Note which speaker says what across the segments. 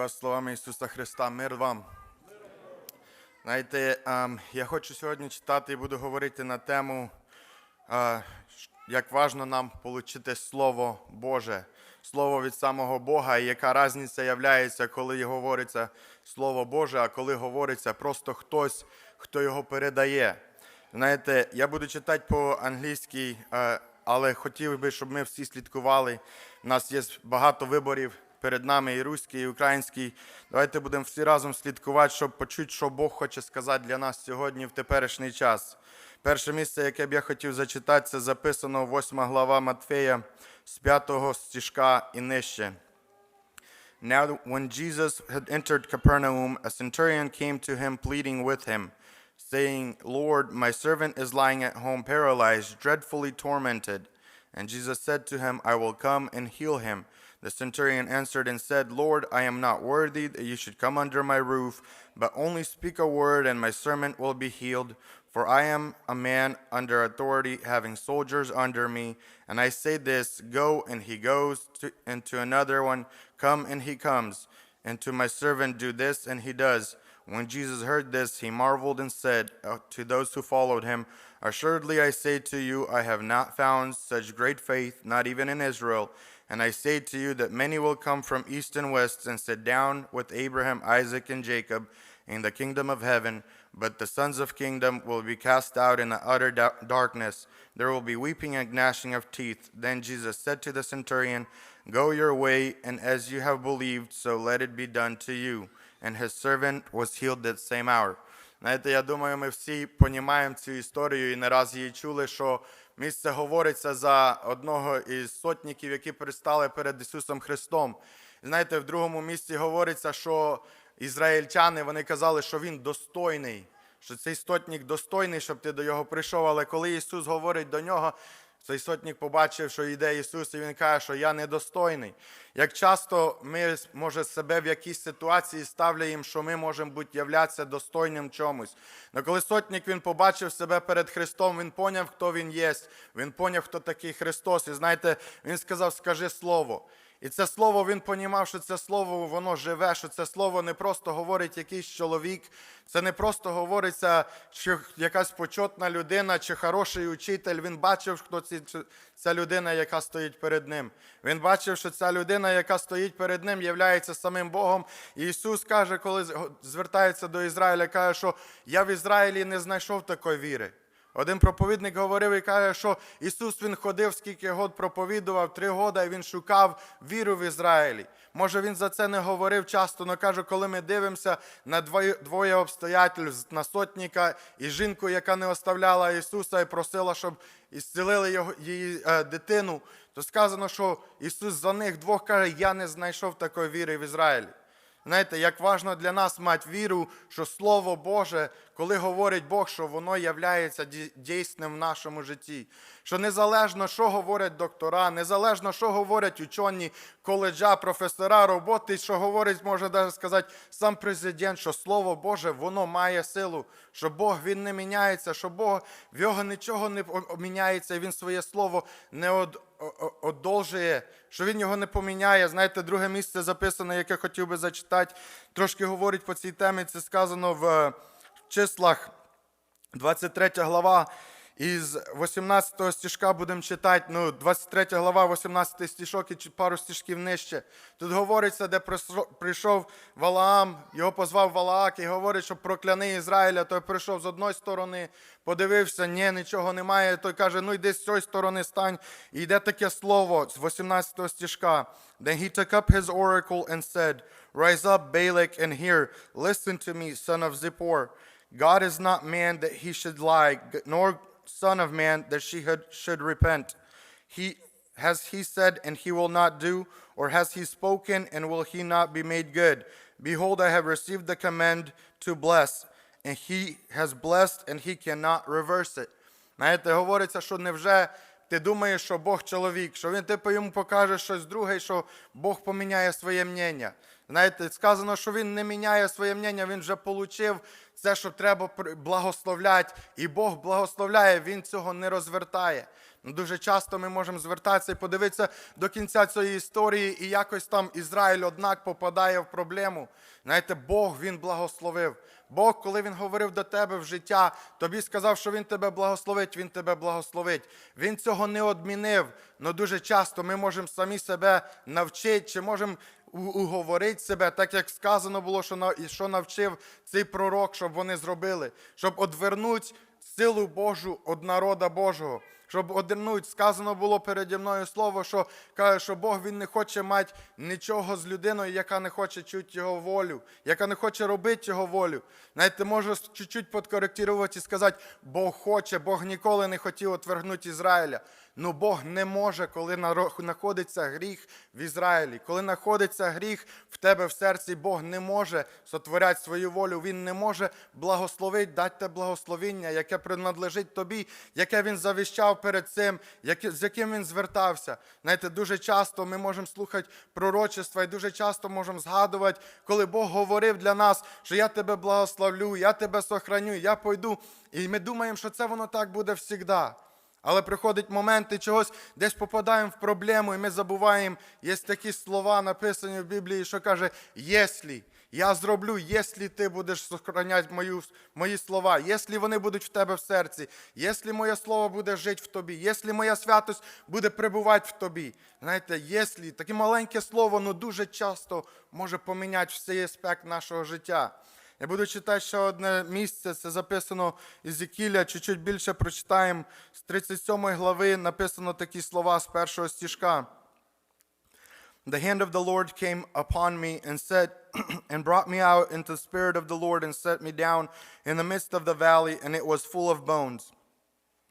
Speaker 1: вас словами Ісуса Христа. Мир вам. Знаєте, ем, я хочу сьогодні читати і буду говорити на тему, е, як важно нам отримати Слово Боже, Слово від самого Бога, і яка різниця являється, коли говориться Слово Боже, а коли говориться просто хтось, хто його передає. Знаєте, я буду читати по-англійськи, е, але хотів би, щоб ми всі слідкували. У нас є багато виборів перед нами і руський, і український. Давайте будемо всі разом слідкувати, щоб почути, що Бог хоче сказати для нас сьогодні в теперішній час. Перше місце, яке б я хотів зачитати, це записано 8 глава Матфея з 5 стіжка і нижче. Now, when Jesus had entered Capernaum, a centurion came to him pleading with him, saying, Lord, my servant is lying at home paralyzed, dreadfully tormented. And Jesus said to him, I will come and heal him. The centurion answered and said, Lord, I am not worthy that you should come under my roof, but only speak a word, and my servant will be healed. For I am a man under authority, having soldiers under me. And I say this, go, and he goes, to, and to another one, come, and he comes. And to my servant, do this, and he does. When Jesus heard this, he marveled and said uh, to those who followed him, Assuredly I say to you, I have not found such great faith, not even in Israel. And I say to you that many will come from east and west and sit down with Abraham, Isaac, and Jacob in the kingdom of heaven. But the sons of kingdom will be cast out in the utter da- darkness. There will be weeping and gnashing of teeth. Then Jesus said to the centurion, Go your way, and as you have believed, so let it be done to you. And his servant was healed that same hour. Знаєте, я думаю, ми всі понімаємо цю історію і не раз її чули, що місце говориться за одного із сотників, які пристали перед Ісусом Христом. Знаєте, в другому місці говориться, що ізраїльтяни вони казали, що він достойний, що цей сотник достойний, щоб ти до його прийшов. Але коли Ісус говорить до нього, цей сотник побачив, що йде Ісус, і Він каже, що я недостойний. Як часто ми, може, себе в якійсь ситуації ставляємо, що ми можемо бути являтися достойним чомусь. Але коли сотник він побачив себе перед Христом, він поняв, хто він є, він поняв, хто такий Христос. І знаєте, він сказав, скажи слово. І це слово він понімав, що це слово воно живе, що це слово не просто говорить якийсь чоловік, це не просто говориться, що якась почетна людина чи хороший учитель. Він бачив, хто ці, ця людина, яка стоїть перед ним. Він бачив, що ця людина, яка стоїть перед ним, є самим Богом. І Ісус каже, коли звертається до Ізраїля, каже, що я в Ізраїлі не знайшов такої віри. Один проповідник говорив і каже, що Ісус Він ходив, скільки год проповідував, три года, і Він шукав віру в Ізраїлі. Може, він за це не говорив часто, але каже, коли ми дивимося на двоє, обстоятельств, на сотника і жінку, яка не оставляла Ісуса і просила, щоб ісцелили його, її е, дитину, то сказано, що Ісус за них двох каже, я не знайшов такої віри в Ізраїлі. Знаєте, як важно для нас мати віру, що Слово Боже, коли говорить Бог, що воно являється дійсним в нашому житті. Що незалежно, що говорять доктора, незалежно, що говорять учені, коледжа, професора, роботи, що говорить, можна навіть сказати, сам президент, що Слово Боже, воно має силу, що Бог він не міняється, що Бог в його нічого не міняється, і Він своє слово не од одолжує, що він його не поміняє. Знаєте, друге місце записане, яке хотів би зачитати, трошки говорить по цій темі. Це сказано в числах 23 глава. Із 18 стіжка будемо читати, ну, 23 глава, 18 стішок і пару стішків нижче. Тут говориться, де прийшов Валаам, його позвав Валаак і говорить, що прокляни Ізраїля. Той прийшов з одної сторони, подивився, ні, нічого немає. Той каже, ну йди з цієї сторони стань. І йде таке слово з 18 стішка. Then he took up his oracle and said, Rise up, Balak, and hear. Listen to me, son of Zippor. God is not man that he should lie, nor Son of Man, that she had, should repent. He has he said, and he will not do, or has he spoken, and will he not be made good? Behold, I have received the command to bless, and he has blessed, and he cannot reverse it. Знаєте, говориться, що невже ти думаєш, що Бог чоловік, що він типу йому покаже щось друге, і що Бог поміняє своє мнення. Знаєте, сказано, що він не міняє своє мнення, він вже отримав це, що треба благословляти, і Бог благословляє, Він цього не розвертає. Ну, Дуже часто ми можемо звертатися і подивитися до кінця цієї історії, і якось там Ізраїль, однак, попадає в проблему. Знаєте, Бог він благословив. Бог, коли він говорив до тебе в життя, тобі сказав, що він тебе благословить, він тебе благословить. Він цього не одмінив. але дуже часто ми можемо самі себе навчити, чи можемо уговорити себе, так як сказано було, що що навчив цей пророк, щоб вони зробили, щоб одвернути силу Божу від народа Божого. Щоб одернуть, сказано було переді мною слово, що каже, що Бог він не хоче мати нічого з людиною, яка не хоче чути його волю, яка не хоче робити його волю. Знаєте, можу чуть-чуть подкоректувати і сказати, Бог хоче, Бог ніколи не хотів отвергнути Ізраїля. Ну Бог не може, коли знаходиться гріх в Ізраїлі. Коли знаходиться гріх в тебе в серці, Бог не може сотворяти свою волю. Він не може благословити, дати те благословіння, яке принадлежить тобі, яке він завіщав перед цим, з яким він звертався. Знаєте, дуже часто ми можемо слухати пророчества і дуже часто можемо згадувати, коли Бог говорив для нас, що я тебе благословлю, я тебе сохраню, я пойду. І ми думаємо, що це воно так буде завжди. Але приходить момент, і чогось десь попадаємо в проблему, і ми забуваємо, є такі слова написані в Біблії, що каже, «Єслі». Я зроблю, якщо ти будеш сохраняти мою, мої слова, якщо вони будуть в тебе в серці, якщо моє слово буде жити в тобі, якщо моя святость буде перебувати в тобі. Знаєте, якщо таке маленьке слово, ну дуже часто може поміняти всей аспект нашого життя. Я буду читати ще одне місце, це записано із Зекіля, чуть-чуть більше прочитаємо. З 37 глави написано такі слова з першого стіжка. The hand of the Lord came upon me and said, and brought me out into the spirit of the Lord and set me down in the midst of the valley, and it was full of bones.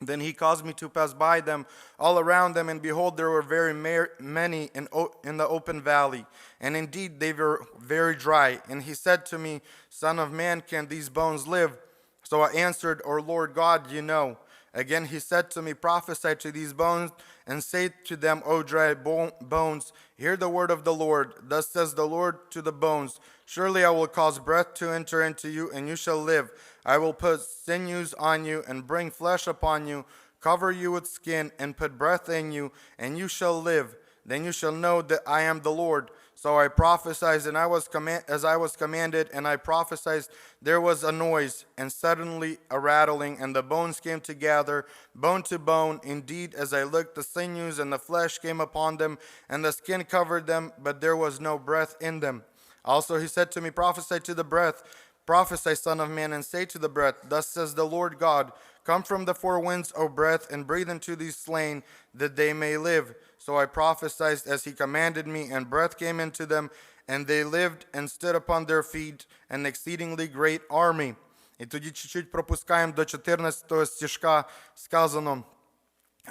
Speaker 1: Then he caused me to pass by them all around them, and behold, there were very many in, in the open valley. And indeed, they were very dry. And he said to me, Son of man, can these bones live? So I answered, O Lord God, you know. Again he said to me, Prophesy to these bones, and say to them, O dry bo- bones, hear the word of the Lord. Thus says the Lord to the bones Surely I will cause breath to enter into you, and you shall live. I will put sinews on you, and bring flesh upon you, cover you with skin, and put breath in you, and you shall live. Then you shall know that I am the Lord. So I prophesied, and I was command- as I was commanded, and I prophesied. There was a noise, and suddenly a rattling, and the bones came together, bone to bone. Indeed, as I looked, the sinews and the flesh came upon them, and the skin covered them, but there was no breath in them. Also, he said to me, Prophesy to the breath, prophesy, Son of Man, and say to the breath, Thus says the Lord God, Come from the four winds, O breath, and breathe into these slain, that they may live. So I prophesied as he commanded me, and breath came into them, and they lived and stood upon their feet, an exceedingly great army. І тоді чуть-чуть пропускаємо до 14 стишка сказано,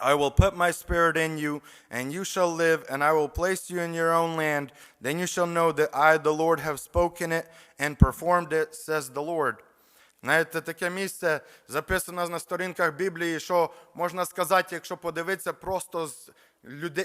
Speaker 1: I will put my spirit in you, and you shall live, and I will place you in your own land. Then you shall know that I, the Lord, have spoken it and performed it, says the Lord. Знаєте, таке місце записано на сторінках Біблії, що можна сказати, якщо подивитися просто з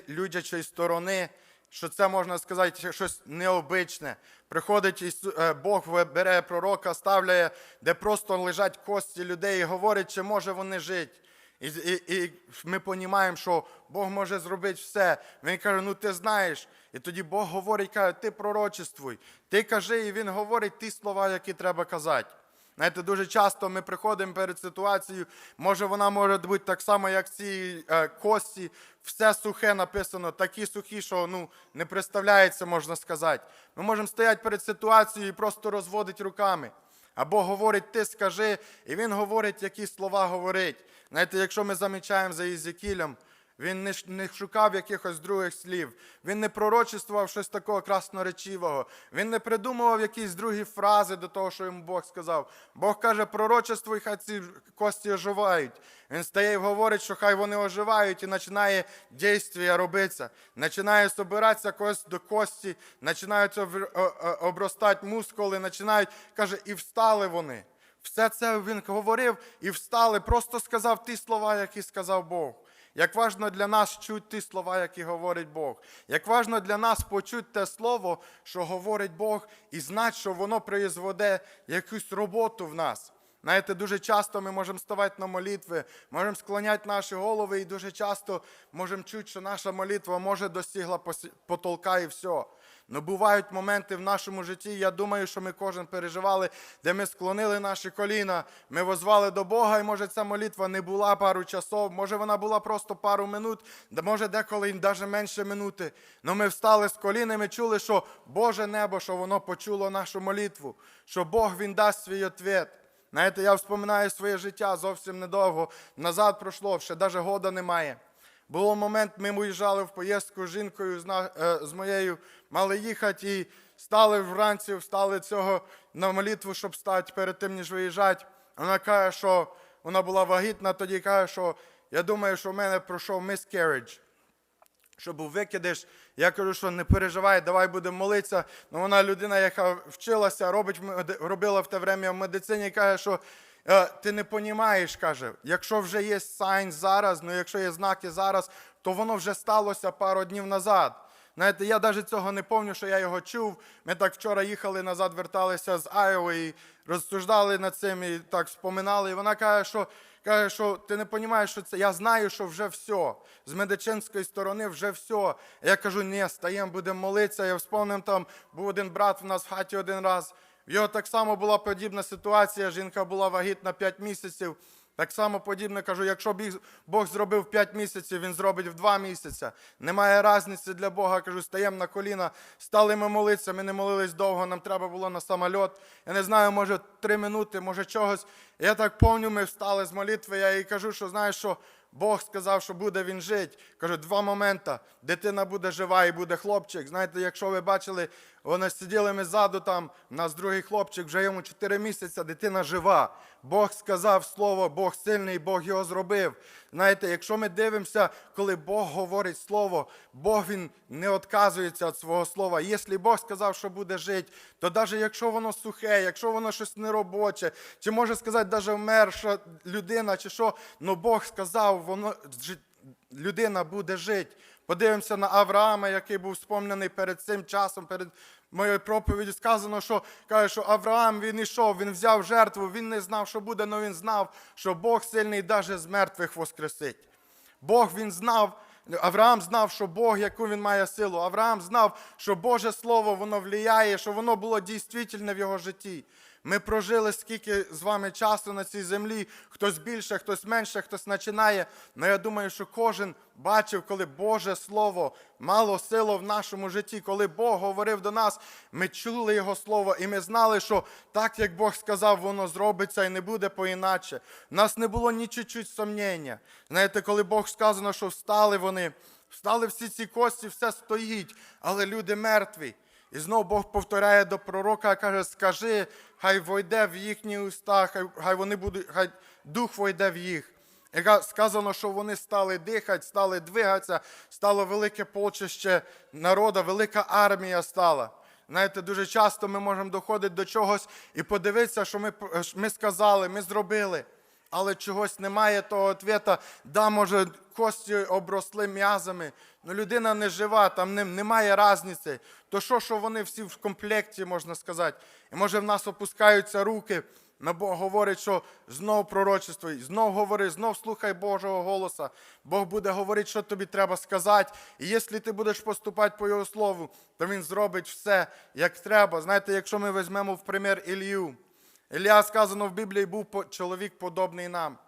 Speaker 1: людячої сторони, що це можна сказати щось необичне. Приходить Ісу- е, Бог бере пророка, ставляє, де просто лежать кості людей і говорить, чи може вони жити. І, і, і ми розуміємо, що Бог може зробити все. Він каже, ну ти знаєш. І тоді Бог говорить, каже, ти пророчествуй, ти кажи, і він говорить ті слова, які треба казати. Знаєте, дуже часто ми приходимо перед ситуацією, може вона може бути так само, як ці е, кості, все сухе написано, такі сухі, що ну, не представляється, можна сказати. Ми можемо стояти перед ситуацією і просто розводити руками. Або говорить, ти скажи, і він говорить, які слова говорить. Знаєте, якщо ми замічаємо за Єзекілем, він не, шукав якихось других слів. Він не пророчествував щось такого красноречивого. Він не придумував якісь другі фрази до того, що йому Бог сказав. Бог каже, пророчествуй, хай ці кості оживають. Він стає і говорить, що хай вони оживають, і починає дійствія робитися. Починає собиратися кость до кості, починають обростати мускули, починають, каже, і встали вони. Все це він говорив і встали, просто сказав ті слова, які сказав Бог. Як важно для нас чути ті слова, які говорить Бог. Як важно для нас почути те слово, що говорить Бог, і знати, що воно призведе якусь роботу в нас. Знаєте, дуже часто ми можемо ставати на молитви, можемо склоняти наші голови, і дуже часто можемо чути, що наша молитва може достигла посі- потолка і все. Ну бувають моменти в нашому житті. Я думаю, що ми кожен переживали, де ми склонили наші коліна, ми возвали до Бога, і може ця молитва не була пару часов, може вона була просто пару минут, може деколи навіть менше минути. Ну ми встали з колін, і ми чули, що Боже небо, що воно почуло нашу молитву, що Бог він дасть свій ответ. Знаєте, я вспоминаю своє життя зовсім недовго. Назад пройшло, ще навіть года немає. Було момент, ми виїжджали в поїздку з жінкою е, з моєю, мали їхати і стали вранці, встали цього на молитву, щоб стати перед тим, ніж виїжджати. Вона каже, що вона була вагітна, тоді каже, що я думаю, що в мене пройшов miscarriage що був викидиш. Я кажу, що не переживай, давай будемо молитися. Ну, вона людина, яка вчилася, робить, робила в те время в медицині, каже, що ти не понімаєш, каже, якщо вже є сайн зараз, ну якщо є знаки зараз, то воно вже сталося пару днів назад. Знаєте, я навіть цього не пам'ятаю, що я його чув. Ми так вчора їхали назад, верталися з Айови і розсуждали над цим і так споминали. І вона каже, що каже, що ти не розумієш, що це. Я знаю, що вже все. З медичинської сторони вже все. Я кажу, ні, стаємо, будемо молитися. Я вспомнив, там був один брат в нас в хаті один раз. В його так само була подібна ситуація. Жінка була вагітна 5 місяців. Так само подібне кажу, якщо Бог зробив в 5 місяців, він зробить в 2 місяці. Немає різниці для Бога. Кажу, стаємо на коліна, стали ми молитися, ми не молились довго, нам треба було на самольот. Я не знаю, може 3 минути, може чогось. Я так пам'ятаю, ми встали з молитви, я їй кажу, що знаєш що, Бог сказав, що буде він жити. Кажу, два моменти. Дитина буде жива і буде хлопчик. Знаєте, якщо ви бачили, вони сиділи ми ззаду там, у нас другий хлопчик, вже йому 4 місяці, дитина жива. Бог сказав слово, Бог сильний, Бог його зробив. Знаєте, якщо ми дивимося, коли Бог говорить слово, Бог він не відказується від свого слова. Якщо Бог сказав, що буде жити, то навіть якщо воно сухе, якщо воно щось неробоче, чи може сказати, навіть вмерша людина, чи що, ну Бог сказав, воно людина буде жити. Подивимося на Авраама, який був спомняний перед цим часом, перед моєю проповіддю. Сказано, що каже, що Авраам він ішов, він взяв жертву, він не знав, що буде, але він знав, що Бог сильний навіть з мертвих воскресить. Бог він знав, Авраам знав, що Бог, яку він має силу. Авраам знав, що Боже Слово воно влияє, що воно було дійсно в його житті. Ми прожили скільки з вами часу на цій землі, хтось більше, хтось менше, хтось починає. Але я думаю, що кожен бачив, коли Боже Слово мало силу в нашому житті, коли Бог говорив до нас, ми чули Його Слово, і ми знали, що так, як Бог сказав, воно зробиться і не буде по-іначе. У нас не було ні чуть-чуть сумніння. Знаєте, коли Бог сказано, що встали вони, встали всі ці кості, все стоїть, але люди мертві. І знов Бог повторяє до пророка, каже, скажи, хай войде в їхні уста, хай, хай вони будуть, хай дух войде в їх. І сказано, що вони стали дихати, стали двигатися, стало велике полчище народу, велика армія стала. Знаєте, дуже часто ми можемо доходити до чогось і подивитися, що ми, ми сказали, ми зробили. Але чогось немає того ответа, да, може, кості обросли м'язами, але людина не жива, там не- немає різниці. То що, що вони всі в комплекті, можна сказати. І може в нас опускаються руки, але Бог говорить, що знов пророчество, знов говори, знов слухай Божого голоса. Бог буде говорити, що тобі треба сказати. І якщо ти будеш поступати по Його слову, то Він зробить все, як треба. Знаєте, якщо ми візьмемо в примір Ілью, Ілля сказано в Біблії, був чоловік подобний нам.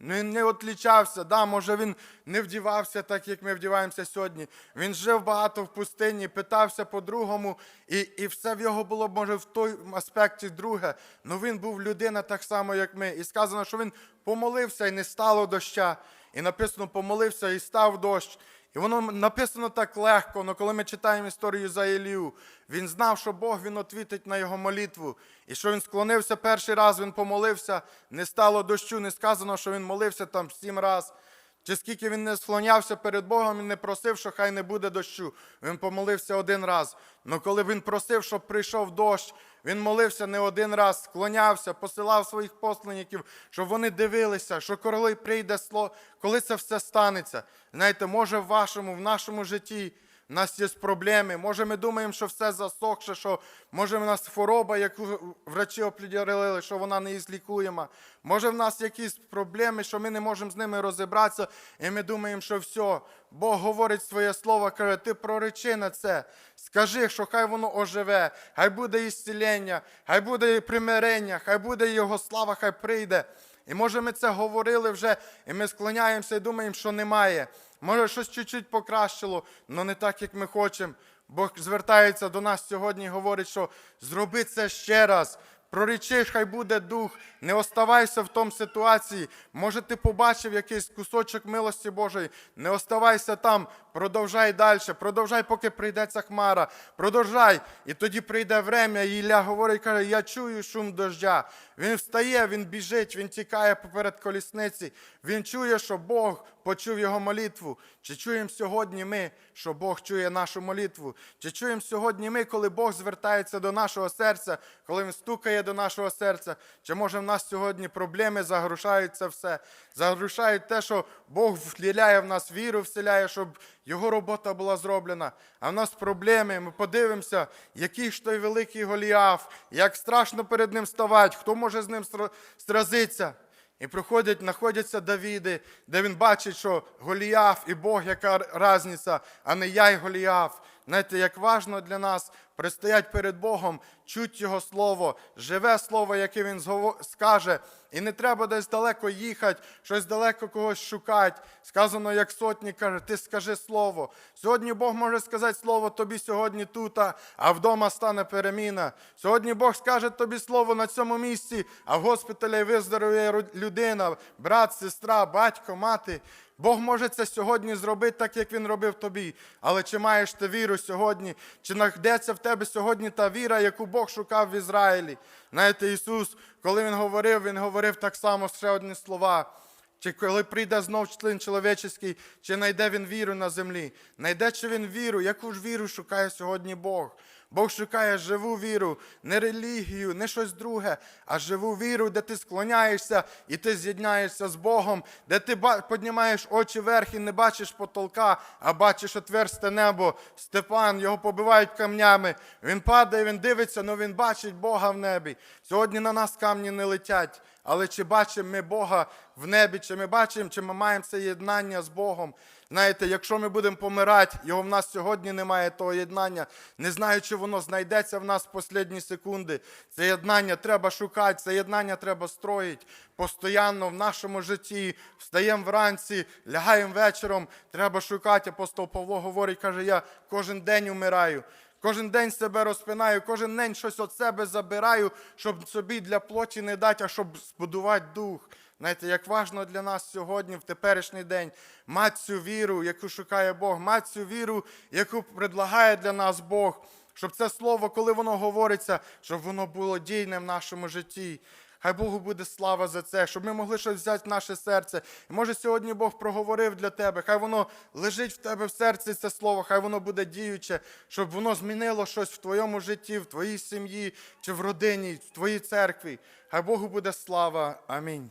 Speaker 1: Він не відлічався, да, може він не вдівався так, як ми вдіваємося сьогодні. Він жив багато в пустині, питався по-другому, і, і все в його було, може, в той аспекті друге. Ну він був людина так само, як ми. І сказано, що він помолився і не стало доща. І написано, помолився і став дощ. І воно написано так легко, але коли ми читаємо історію за Ілію, він знав, що Бог він отвітить на його молитву. І що він склонився перший раз, він помолився, не стало дощу, не сказано, що він молився там сім разів. Чи скільки він не склонявся перед Богом і не просив, що хай не буде дощу. Він помолився один раз. Але коли він просив, щоб прийшов дощ, він молився не один раз, склонявся, посилав своїх посланників, щоб вони дивилися, що коли прийде слово, коли це все станеться. Знаєте, може в вашому, в нашому житті У нас є проблеми. Може, ми думаємо, що все засохше, що може в нас хвороба, яку врачі определили, що вона не ізлікуєма. Може, в нас якісь проблеми, що ми не можемо з ними розібратися, і ми думаємо, що все. Бог говорить своє слово, каже, ти проречи на це. Скажи, що хай воно оживе, хай буде ісцілення, хай буде примирення, хай буде Його слава, хай прийде. І може ми це говорили вже, і ми склоняємося і думаємо, що немає. Може, щось чуть-чуть покращило, але не так, як ми хочемо. Бог звертається до нас сьогодні і говорить, що зроби це ще раз. Прорічиш, хай буде дух, не оставайся в тому ситуації. Може, ти побачив якийсь кусочок милості Божої, не оставайся там, продовжай далі, продовжай, поки прийде ця хмара, продовжай. І тоді прийде время, і Ілля говорить, каже, я чую шум дождя. Він встає, він біжить, він тікає поперед колісниці. Він чує, що Бог почув його молитву. Чи чуємо сьогодні ми, що Бог чує нашу молитву? Чи чуємо сьогодні ми, коли Бог звертається до нашого серця, коли Він стукає до нашого серця? Чи може в нас сьогодні проблеми загрушають це все? Загрушають те, що Бог втіляє в нас віру, вселяє, щоб його робота була зроблена. А в нас проблеми. Ми подивимося, який ж той великий Голіаф, як страшно перед ним ставати, хто може з ним стра- сразитися. І проходять, знаходяться Давіди, де він бачить, що Голіаф і Бог, яка різниця, а не я і Голіаф. Знаєте, як важно для нас пристоять перед Богом, чуть Його слово, живе слово, яке Він скаже. І не треба десь далеко їхати, щось далеко когось шукати. Сказано, як сотні каже, ти скажи слово. Сьогодні Бог може сказати слово тобі сьогодні тут, а- вдома стане переміна. Сьогодні Бог скаже тобі слово на цьому місці, а в госпіталі виздоровіє людина, брат, сестра, батько, мати. Бог може це сьогодні зробити так, як Він робив тобі. Але чи маєш ти віру сьогодні? Чи знайдеться в тебе сьогодні та віра, яку Бог шукав в Ізраїлі? Знаєте, Ісус, коли Він говорив, Він говорив так само ще одні слова. Чи коли прийде знов член чоловічий, чи знайде він віру на землі? Найде чи він віру? Яку ж віру шукає сьогодні Бог? Бог шукає живу віру, не релігію, не щось друге, а живу віру, де ти склоняєшся і ти з'єднаєшся з Богом, де ти піднімаєш очі вверх і не бачиш потолка, а бачиш отверсте небо. Степан, його побивають камнями. Він падає, він дивиться, але він бачить Бога в небі. Сьогодні на нас камні не летять. Але чи бачимо ми Бога в небі, чи ми бачимо, чи ми маємо це єднання з Богом? Знаєте, якщо ми будемо помирати, його в нас сьогодні немає того єднання. Не знаю, чи воно знайдеться в нас в останні секунди. Це єднання треба шукати, це єднання треба строїти постійно в нашому житті. Встаємо вранці, лягаємо вечором. Треба шукати. Апостол Павло говорить, каже, я кожен день умираю. Кожен день себе розпинаю, кожен день щось від себе забираю, щоб собі для плоті не дати, а щоб збудувати дух. Знаєте, як важно для нас сьогодні, в теперішній день, мати цю віру, яку шукає Бог, мати цю віру, яку предлагає для нас Бог, щоб це слово, коли воно говориться, щоб воно було дійне в нашому житті. Хай Богу буде слава за це, щоб ми могли щось взяти в наше серце. І може сьогодні Бог проговорив для тебе. Хай воно лежить в тебе в серці це слово, хай воно буде діюче, щоб воно змінило щось в твоєму житті, в твоїй сім'ї чи в родині, в твоїй церкві. Хай Богу буде слава. Амінь.